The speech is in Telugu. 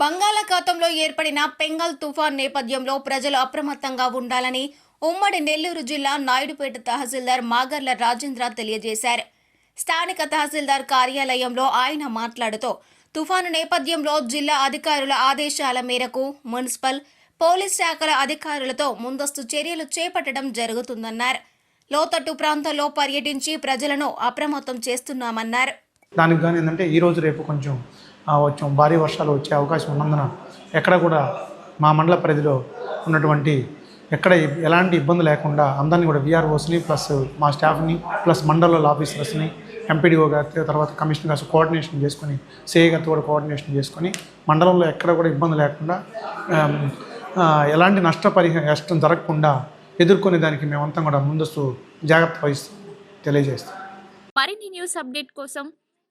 బంగాళాఖాతంలో ఏర్పడిన పెంగల్ తుఫాన్ నేపథ్యంలో ప్రజలు అప్రమత్తంగా ఉండాలని ఉమ్మడి నెల్లూరు జిల్లా నాయుడుపేట తహసీల్దార్ మాగర్ల రాజేంద్ర తెలియజేశారు. స్థానిక తహసీల్దార్ కార్యాలయంలో ఆయన మాట్లాడుతూ తుఫాను నేపథ్యంలో జిల్లా అధికారుల ఆదేశాల మేరకు మున్సిపల్ పోలీస్ శాఖల అధికారులతో ముందస్తు చర్యలు చేపట్టడం జరుగుతుందన్నారు. లోతట్టు ప్రాంతంలో పర్యటించి ప్రజలను అప్రమత్తం చేస్తున్నామన్నారు. దానికి కానీ ఏంటంటే ఈరోజు రేపు కొంచెం ఆ, భారీ వర్షాలు వచ్చే అవకాశం ఉన్నందున ఎక్కడ కూడా మా మండల పరిధిలో ఉన్నటువంటి ఎక్కడ ఎలాంటి ఇబ్బంది లేకుండా అందరినీ కూడా విఆర్ఓస్ని ప్లస్ మా స్టాఫ్ని ప్లస్ మండలంలో ఆఫీసర్స్ని ఎంపీడీఓ గారితో తర్వాత కమిషనర్ గారు కోఆర్డినేషన్ చేసుకొని సిఐ గారితో కూడా కోఆర్డినేషన్ చేసుకొని మండలంలో ఎక్కడ కూడా ఇబ్బంది లేకుండా ఎలాంటి నష్టపరిహారం నష్టం జరగకుండా ఎదుర్కొనే దానికి మేమంతా కూడా ముందస్తు జాగ్రత్త వహిస్తాం తెలియజేస్తాం. మరిన్ని న్యూస్ అప్డేట్ కోసం